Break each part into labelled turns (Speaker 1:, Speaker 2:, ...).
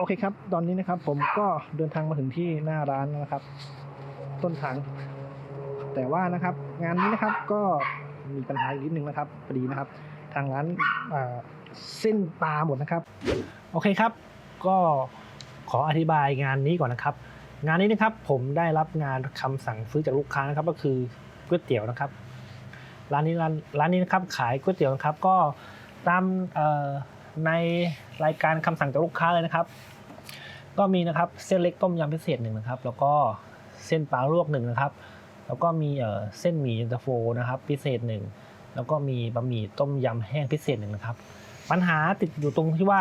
Speaker 1: โอเคครับ ตอนนี้นะครับผมก็เดินทางมาถึงที่หน้าร้านนะครับ ต้นทาง แต่ว่านะครับ งานนี้นะครับก็มีปัญหาอีกนิดนึงนะครับพอดีนะครับ ทางร้านเส้นปลาหมดนะครับ โอเคครับ ก็ขออธิบายงานนี้ก่อนนะครับ งานนี้นะครับผมได้รับงานคำสั่งซื้อจากลูกค้านะครับ ก็คือก๋วยเตี๋ยวนะครับ ร้านนี้ร้านร้านนี้นะครับขายก๋วยเตี๋ยวนะครับ ก็ตามเอ่อ ในรายการคำสั่งจากลูกค้าเลยนะครับ ก็มีนะครับเส้นเล็กต้มยำพิเศษหนึ่งนะครับ แล้วก็เส้นปลาลวกหนึ่งนะครับ แล้วก็มีเออเส้นหมี่เย็นตาโฟนะครับ พิเศษหนึ่งแล้วก็มีบะหมี่ต้มยำแห้งพิเศษหนึ่งนะครับ ปัญหาติดอยู่ตรงที่ว่า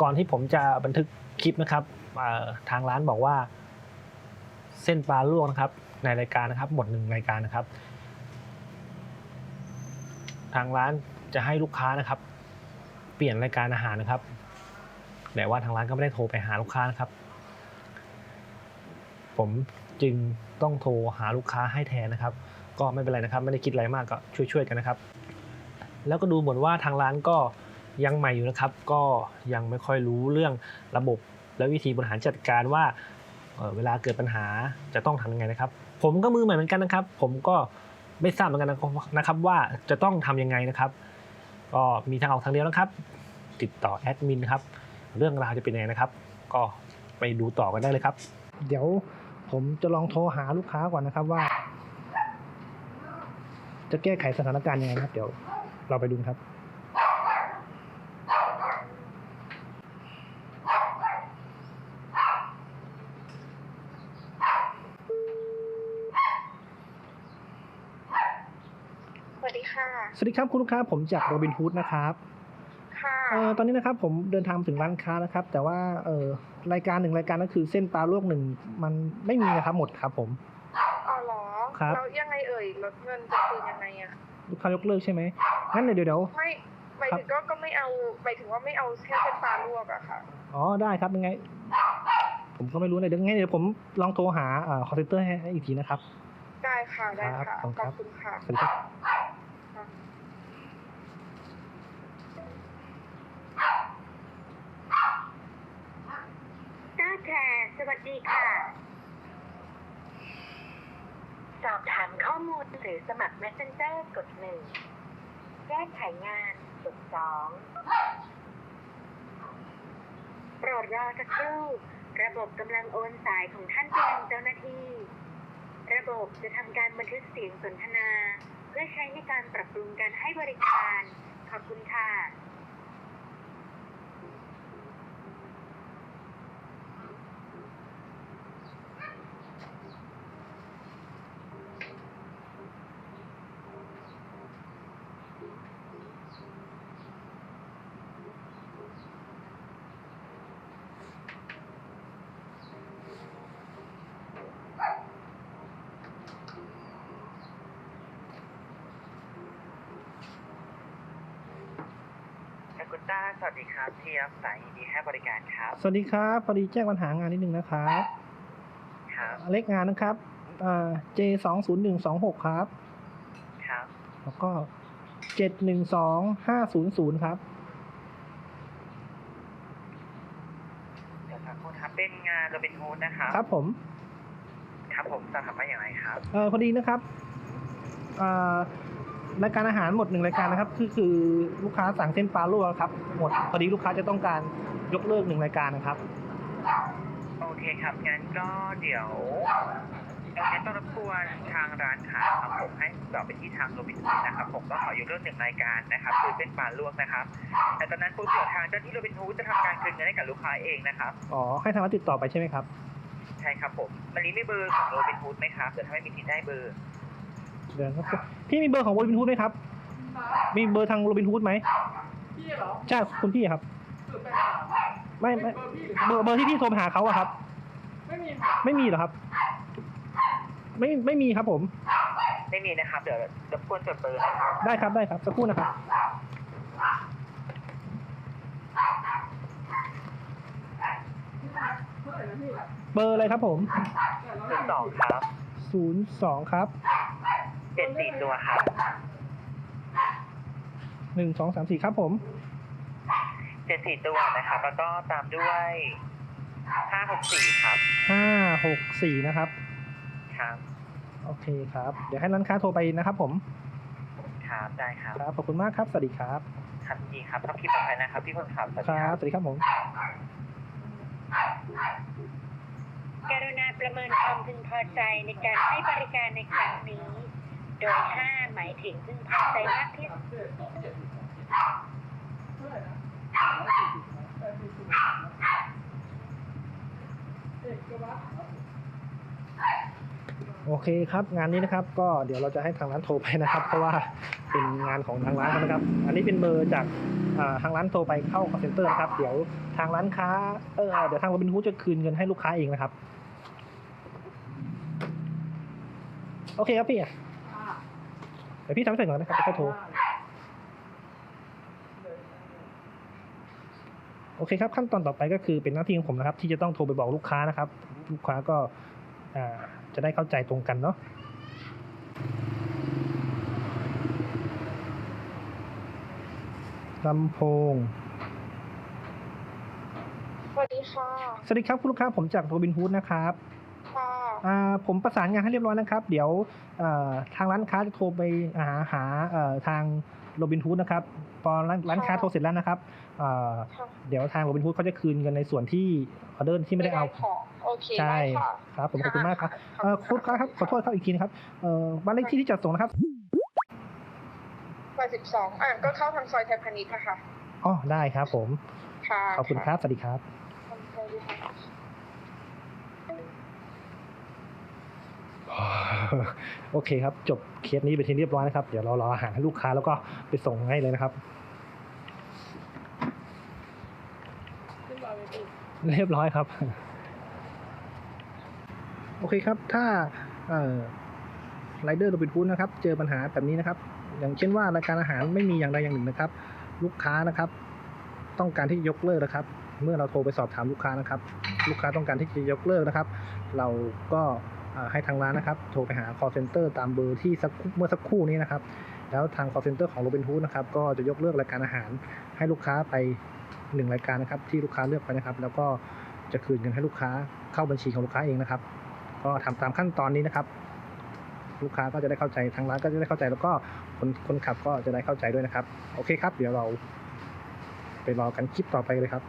Speaker 1: ก่อนที่ผมจะบันทึกคลิปนะครับทางร้านบอกว่า เส้นปลาลวกนะครับ ในรายการนะครับ หมดหนึ่งรายการนะครับ ทางร้านจะให้ลูกค้านะครับ เปลี่ยนรายการอาหารนะครับ แต่ว่าทางร้านก็ไม่ได้โทรไปหาลูกค้านะครับ ผมจึงต้องโทรหาลูกค้าให้แทนนะครับ ก็ไม่เป็นไรนะครับ ไม่ได้คิดอะไรมากก็ช่วยๆกันนะครับ แล้วก็ดูเหมือนว่าทางร้านก็ยังใหม่อยู่นะครับ ก็ยังไม่ค่อยรู้เรื่องระบบและวิธีบริหารจัดการว่าเออเวลาเกิดปัญหาจะต้องทำยังไงนะครับ ผมก็มือใหม่เหมือนกันนะครับ ผมก็ไม่ทราบเหมือนกันนะครับว่าจะต้องทำยังไงนะครับ ก็มีทางออกทางเดียวนะครับ ติดต่อแอดมินนะครับ เรื่องราวจะเป็นยังไงนะครับ ก็ไปดูต่อกันได้เลยครับ เดี๋ยวผมจะลองโทรหาลูกค้าก่อนนะครับว่า จะแก้ไขสถานการณ์ยังไงนะครับ เดี๋ยวเราไปดูครับ
Speaker 2: สวัสดี ค่ะ
Speaker 1: สวัสดีครับคุณลูกค้าผมจากโรบินฮูดนะครับ
Speaker 2: ค่ะ
Speaker 1: เอ่อตอนนี้นะครับผมเดินทางมาถึงร้านค้านะครับ แต่ว่าเอ่อรายการหนึ่งรายการก็คือเส้นปลาลวกหนึ่งมันไม่มีนะครับหมดครับผม
Speaker 2: อ๋อเหรอ
Speaker 1: ครับ
Speaker 2: แล้วยังไงเอ่ยลดเงินจะคืนยังไงอะ
Speaker 1: ลูกค้ายกเลิกใช่ไหมงั้นเดี๋ยวเดี๋ยว
Speaker 2: ไม่หมายถึงก็ก็ไม่เอาหมายถึงว่าไม่เอาแค่เส้นปลาลวกอะค่ะ
Speaker 1: อ๋อได้ครับยังไง ผมก็ไม่รู้เลยเดี๋ยวไงเดี๋ยวผมลองโทรหาเอ่อคอร์เซนเตอร์ให้ให้อีกทีนะครับ
Speaker 2: ได้ค่ะได้
Speaker 1: ครั
Speaker 2: ค่ะ
Speaker 1: บขอบคุณค
Speaker 2: ข
Speaker 1: รับ
Speaker 2: อบคุณค่ะ
Speaker 1: สวัสดีครับ
Speaker 2: ค่ะ
Speaker 3: ต้าแชร์ สวัสดีค่ะ สอบถามข้อมูลหรือสมัคร Messenger กดหนึ่งแก้ไขงานกดสองโปรดรอสักครู่ ระบบกำลังโอนสายของท่านไปยังเจ้าหน้าที่ ระบบจะทำการบันทึกเสียงสนทนา เพื่อใช้ในการปรับปรุงการให้บริการ ขอบคุณค่ะ
Speaker 4: คุณต้าสวัสดีครับเทียบสายยินดีให้บริการครับ
Speaker 1: สวัสดีครับพอดีแจ้งปัญหางานนิดนึงนะครับ
Speaker 4: ครับ
Speaker 1: เลขงานนะครับเอ่อ J สองศูนย์หนึ่งสองหกครับ
Speaker 4: ครับ
Speaker 1: แล้วก็เจ็ดหนึ่งสองห้าศูนย์ศูนย์ครับ
Speaker 4: เดี๋ยวครับคุณครับเป็นงานโรบินฮูดนะครับ
Speaker 1: ครับผม
Speaker 4: ครับผมจะทำว่าอย่างไรครับ
Speaker 1: เออพอดีนะครับเอ่อ รายการอาหารหมดหนึ่งรายการนะครับคือคือลูกค้าสั่งเส้นปลาลวกครับหมดพอดีลูกค้าจะต้องการยกเลิกหนึ่งรายการนะครับ
Speaker 4: โอเคครับงั้นก็เดี๋ยวงั้นต้องรบกวนทางร้านค้าครับผมให้ต่อไปที่ทางโรบินฮูดนะครับผมก็ขอยกเลิกหนึ่งรายการนะครับคือเป็นปลาลวกนะครับแต่ตอนนั้นปุ๊บเดี๋ยวทางเจ้าหน้าที่โรบินฮูดจะทำการคืนเงินให้กับลูกค้าเองนะครับ
Speaker 1: อ๋อให้ทางร้านติดต่อไปใช่ไหมครับ
Speaker 4: ใช่ครับผมมันนี้มีเบอร์ของโรบินฮูดไหมครับเดี๋ยวถ้าไม่มีทีได้เบอร์
Speaker 1: เดี๋ยวครับพี่มีเบอร์ของโรบินฮูดไหมครับ มีเบอร์ทางโรบินฮูดไหม
Speaker 5: พี่เหรอ
Speaker 1: ใช่คุณพี่ครับ
Speaker 5: สืบไปหา
Speaker 1: ไม่ไม่
Speaker 5: เบอร์พี่หรือ
Speaker 1: เบอร์เบอร์ที่พี่โทรไปหาเขาอะครับ
Speaker 5: ไม่มีค่ะ
Speaker 1: ไม่มีเหรอครับ ไม่ไม่มีครับผม
Speaker 4: ไม่มีนะครับ เดี๋ยวรบกวนจดเบอร์นะครับ
Speaker 1: ได้ครับได้ครับสักครู่นะครับ
Speaker 5: เท่าไหร่นะพี่
Speaker 1: เบอร์อะไรครับผม
Speaker 5: แต่เรา
Speaker 4: หนึ่งสองครับ
Speaker 1: ศูนย์สองครับ
Speaker 4: เจ็ดสี่ตัวครับ
Speaker 1: หนึ่งสองสามสี่ครับผม
Speaker 4: เจ็ดสี่ตัวนะครับ แล้วก็ตามด้วยห้าหกสี่ครับ
Speaker 1: ห้าหกสี่นะครับ
Speaker 4: ครับ
Speaker 1: โอเคครับ เดี๋ยวให้ร้านค้าโทรไปนะครับผม
Speaker 4: ครับได้ครับ
Speaker 1: ครับ ขอบคุณมากครับ สวัสดีครับ
Speaker 4: ครับยินดีครับทับที่ปลอดภัยนะครับ พี่คนขับสวัส
Speaker 1: ค
Speaker 4: ดี
Speaker 1: รั
Speaker 4: ครับบ
Speaker 1: สวัสดีครับผม
Speaker 3: กรุณาประเมินความพึงพอใจในการให้บริการในครั้งนี้ โดย5หมายถึงพึงพอใจมากที่สุด
Speaker 1: โอเคครับ งานนี้นะครับ ก็เดี๋ยวเราจะให้ทางร้านโทรไปนะครับ เพราะว่าเป็นงานของทางร้านนะครับ อันนี้เป็นเบอร์จากทางร้านโทรไปเข้า call center นะครับ เดี๋ยวทางร้านค้าเออเดี๋ยวทางโรบินฮูดจะคืนเงินให้ลูกค้าเองนะครับ โอเคครับพี่ เดี๋ยวพี่ทำให้เสร็จก่อนนะครับเดี๋ยวค่อยโทรโอเคครับขั้นตอนต่อไปก็คือเป็นหน้าที่ของผมนะครับ ที่จะต้องโทรไปบอกลูกค้านะครับ ลูกค้าก็อ่าจะได้เข้าใจตรงกันเนาะลำโพง
Speaker 2: สวัสดีค่ะ
Speaker 1: สวัสดีครับ คุณลูกค้าผมจากโรบินฮูดนะครับ
Speaker 2: ค่ะ
Speaker 1: อ่า ผมประสานงานให้เรียบร้อยนะครับ เดี๋ยวเอ่อทางร้านค้าจะโทรไปหาหาเอ่อทางโรบินฮูดนะครับพอร้านร้านค้าโทรเสร็จแล้วนะครับเอ่อ
Speaker 2: ค่ะ
Speaker 1: เดี๋ยวทางโรบินฮูดเขาจะคืนเงินในส่วนที่ออเดอร์ที่ไม่ได้เอา
Speaker 2: ของโอเค
Speaker 1: ใช่
Speaker 2: ได้ค่ะ
Speaker 1: ครับผมขอบคุณมากครับเอ่อคุณลูกค้าครับขอโทษครับอีกทีนะครับเอ่อบ้านเลขที่ที่จัดส่งนะครับ
Speaker 2: แปดสิบสองอะก็เข้าทางซอยไทยพาณิชย์นะคะ
Speaker 1: อ๋อได้ครับผม
Speaker 2: ค่ะ
Speaker 1: ขอบคุณครับ สวัสดีครับ
Speaker 2: สวัสดีค่ะ
Speaker 1: โอเคครับ จบเคสนี้ไปที่เรียบร้อยนะครับ เดี๋ยวเรารออาหารให้ลูกค้าแล้วก็ไปส่งให้เลยนะครับ
Speaker 5: เรี
Speaker 1: ยบร้อยครับ โอเคครับ ถ้าไรเดอร์โรบินฮูดนะครับ เจอปัญหาแบบนี้นะครับ อย่างเช่นว่ารายการอาหารไม่มีอย่างใดอย่างหนึ่งนะครับ ลูกค้านะครับ ต้องการที่จะยกเลิกนะครับ เมื่อเราโทรไปสอบถามลูกค้านะครับ ลูกค้าต้องการที่จะยกเลิกนะครับ เราก็ ให้ทางร้านนะครับโทรไปหา call center ตามเบอร์ที่เมื่อสักครู่นี้นะครับ แล้วทาง call center ของโรบินฮูดนะครับก็จะยกเลิกรายการอาหาร ให้ลูกค้าไปหนึ่งรายการนะครับ ที่ลูกค้าเลือกไปนะครับ แล้วก็จะคืนเงินให้ลูกค้าเข้าบัญชีของลูกค้าเองนะครับ ก็ทำตามขั้นตอนนี้นะครับ ลูกค้าก็จะได้เข้าใจทางร้านก็จะได้เข้าใจแล้วก็คนคนขับก็จะได้เข้าใจด้วยนะครับ โอเคครับ เดี๋ยวเราไปรอกันคลิปต่อไปเลยครับ